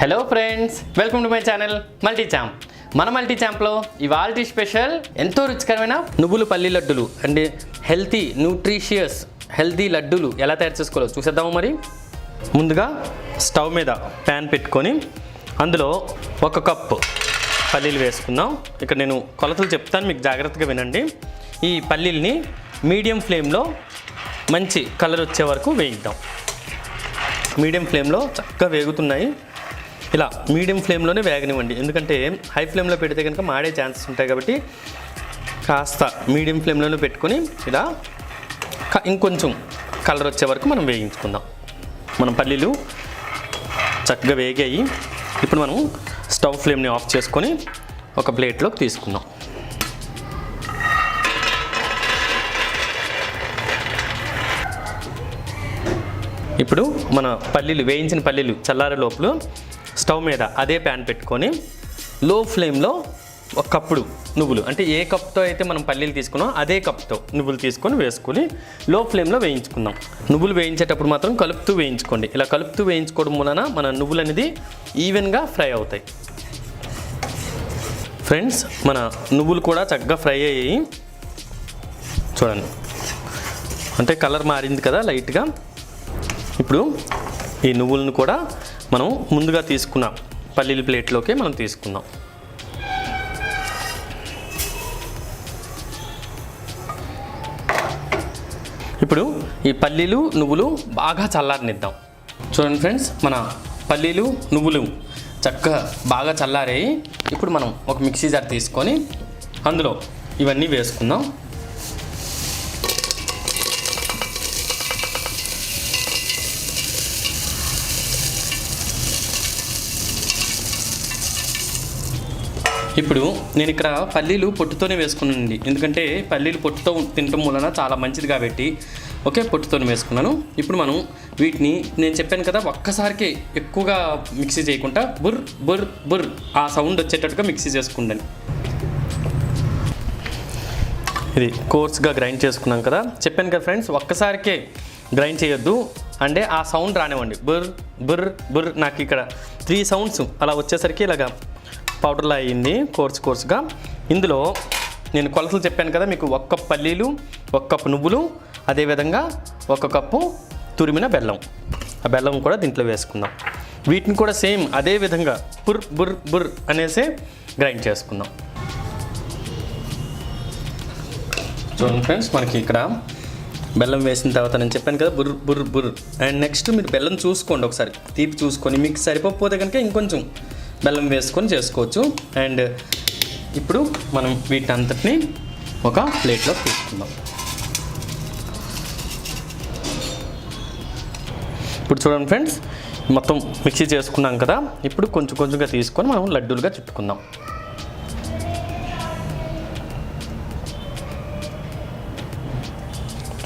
Hello friends welcome to my channel Multi Champ మన multi ఛాంప్లో ఇవాల్టి స్పెషల్ ఎంతో రుచికరమైన నువ్వులు పల్లి లడ్డులు అండ్ హెల్తీ న్యూట్రిషియస్ హెల్తీ లడ్డులు ఎలా తయారు చేసుకోవాలో చూసేద్దాము మరి? ముందుగా స్టవ్ మీద ప్యాన్ పెట్టుకొని అందులో ఒక కప్పు పల్లీలు వేసుకుందాం. ఇక్కడ నేను కొలతలు చెప్తాను మీకు జాగ్రత్తగా వినండి. ఈ పల్లీల్ని మీడియం ఫ్లేమ్లో మంచి కలర్ వచ్చే వరకు వేయిద్దాం. మీడియం ఫ్లేమ్లో చక్కగా వేగుతున్నాయి. ఇలా మీడియం ఫ్లేమ్లోనే వేగనివ్వండి. ఎందుకంటే హై ఫ్లేమ్లో పెడితే కనుక మాడే ఛాన్సెస్ ఉంటాయి కాబట్టి కాస్త మీడియం ఫ్లేమ్లోనే పెట్టుకొని ఇలా ఇంకొంచెం కలర్ వచ్చే వరకు మనం వేయించుకుందాం మనం పల్లీలు చక్కగా వేగాయి. ఇప్పుడు మనం స్టవ్ ఫ్లేమ్ని ఆఫ్ చేసుకొని ఒక ప్లేట్లోకి తీసుకుందాం. ఇప్పుడు మన పల్లీలు వేయించిన పల్లీలు చల్లారే లోపల స్టవ్ మీద అదే ప్యాన్ పెట్టుకొని లో ఫ్లేమ్లో ఒక కప్పుడు నువ్వులు అంటే ఏ కప్తో అయితే మనం పల్లీలు తీసుకున్నాం అదే కప్తో నువ్వులు తీసుకొని వేసుకొని లో ఫ్లేమ్లో వేయించుకుందాం. నువ్వులు వేయించేటప్పుడు మాత్రం కలుపుతూ వేయించుకోండి. ఇలా కలుపుతూ వేయించుకోవడం వలన మన నువ్వులు అనేది ఈవెన్గా ఫ్రై అవుతాయి. ఫ్రెండ్స్ మన నువ్వులు కూడా చక్కగా ఫ్రై అయ్యాయి. చూడండి. అంటే కలర్ మారింది కదా లైట్గా. ఇప్పుడు ఈ నువ్వులను కూడా మనం ముందుగా తీసుకున్న పల్లీల ప్లేట్లోకి మనం తీసుకుందాం. ఇప్పుడు ఈ పల్లీలు నువ్వులు బాగా చల్లారనిద్దాం. చూడండి ఫ్రెండ్స్ మన పల్లీలు నువ్వులు చక్కగా బాగా చల్లారాయి. ఇప్పుడు మనం ఒక మిక్సీ జార్ తీసుకొని అందులో ఇవన్నీ వేసుకుందాం. ఇప్పుడు నేను ఇక్కడ పల్లీలు పొట్టుతోనే వేసుకున్నానండి. ఎందుకంటే పల్లీలు పొట్టుతో తినటం వలన చాలా మంచిది కాబట్టి ఓకే పొట్టుతోనే వేసుకున్నాను. ఇప్పుడు మనం వీటిని నేను చెప్పాను కదా ఒక్కసారికి ఎక్కువగా మిక్సీ చేయకుండా బుర్ బుర్ బుర్ ఆ సౌండ్ వచ్చేటట్టుగా మిక్సీ చేసుకుండండి ఇది కోర్స్గా గ్రైండ్ చేసుకున్నాం కదా. చెప్పాను కదా ఫ్రెండ్స్ ఒక్కసారికే గ్రైండ్ చేయొద్దు. అంటే ఆ సౌండ్ రానివ్వండి. బుర్ బుర్ బుర్ నాకు ఇక్కడ త్రీ సౌండ్స్ అలా వచ్చేసరికి ఇలాగా పౌడర్లా అయ్యింది కోర్స్ కోర్సుగా ఇందులో నేను కొలతలు చెప్పాను కదా మీకు ఒక్క పల్లీలు ఒక కప్పు నువ్వులు అదేవిధంగా ఒక కప్పు తురిమిన బెల్లం. ఆ బెల్లం కూడా దీంట్లో వేసుకుందాం. వీటిని కూడా సేమ్ అదే విధంగా బుర్ బుర్ బుర్ అనేసే గ్రైండ్ చేసుకుందాం. చూడండి ఫ్రెండ్స్ మనకి ఇక్కడ బెల్లం వేసిన తర్వాత నేను చెప్పాను కదా బుర్ బుర్ బుర్. అండ్ నెక్స్ట్ మీరు బెల్లం చూసుకోండి ఒకసారి. తీపి చూసుకొని మీకు సరిపోతే కనుక ఇంకొంచెం బెల్లం వేసుకొని చేసుకోవచ్చు. అండ్ ఇప్పుడు మనం వీటంతటిని ఒక ప్లేట్లో తీసుకుందాం. ఇప్పుడు చూడండి ఫ్రెండ్స్ మొత్తం మిక్సీ చేసుకున్నాం కదా. ఇప్పుడు కొంచెం కొంచెంగా తీసుకొని మనం లడ్డూలుగా చుట్టుకుందాం.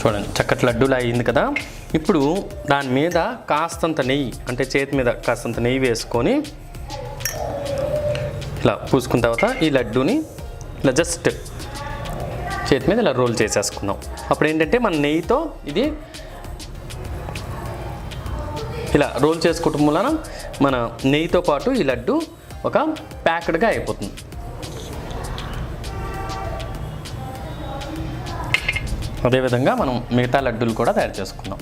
చూడండి చక్కటి లడ్డూలు అయింది కదా. ఇప్పుడు దాని మీద కాస్తంత నెయ్యి అంటే చేతి మీద కాస్తంత నెయ్యి వేసుకొని ఇలా పూసుకున్న తర్వాత ఈ లడ్డూని ఇలా జస్ట్ చేతి మీద ఇలా రోల్ చేసేసుకుందాం అప్పుడు ఏంటంటే మన నెయ్యితో ఇది ఇలా రోల్ చేసుకోవటం వలన మన నెయ్యితో పాటు ఈ లడ్డు ఒక ప్యాక్డ్గా అయిపోతుంది. అదేవిధంగా మనం మిగతా లడ్డూలు కూడా తయారు చేసుకుందాం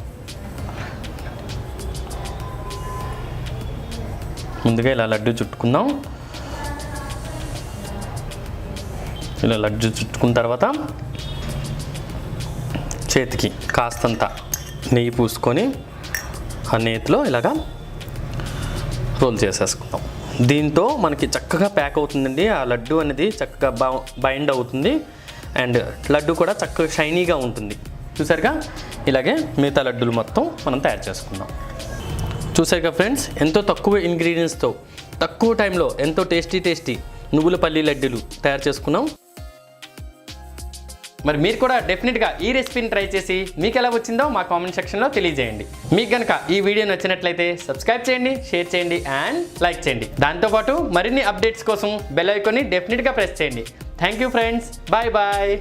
ముందుగా ఇలా లడ్డు చుట్టుకుందాం. ఇలా లడ్డు చుట్టుకున్న తర్వాత చేతికి కాస్తంత నెయ్యి పూసుకొని ఆ నేతిలో ఇలాగా రోల్ చేసేసుకుందాం దీంతో మనకి చక్కగా ప్యాక్ అవుతుందండి. ఆ లడ్డు అనేది చక్కగా బైండ్ అవుతుంది. అండ్ లడ్డు కూడా చక్కగా షైనీగా ఉంటుంది. చూసారుగా? ఇలాగే మిగతా లడ్డూలు మొత్తం మనం తయారు చేసుకుందాం చూసారుగా ఫ్రెండ్స్? ఎంతో తక్కువ ఇంగ్రీడియంట్స్తో తక్కువ టైంలో ఎంతో టేస్టీ టేస్టీ నువ్వుల పల్లి లడ్డూలు తయారు చేసుకున్నాం. మరి మీరు కూడా డెఫినెట్గా ఈ రెసిపీని ట్రై చేసి మీకు ఎలా వచ్చిందో మా కామెంట్ సెక్షన్లో తెలియజేయండి. మీకు కనుక ఈ వీడియో నచ్చినట్లయితే సబ్స్క్రైబ్ చేయండి షేర్ చేయండి అండ్ లైక్ చేయండి. దాంతోపాటు మరిన్ని అప్డేట్స్ కోసం బెల్ ఐకాన్ని డెఫినెట్గా ప్రెస్ చేయండి. Thank you friends bye bye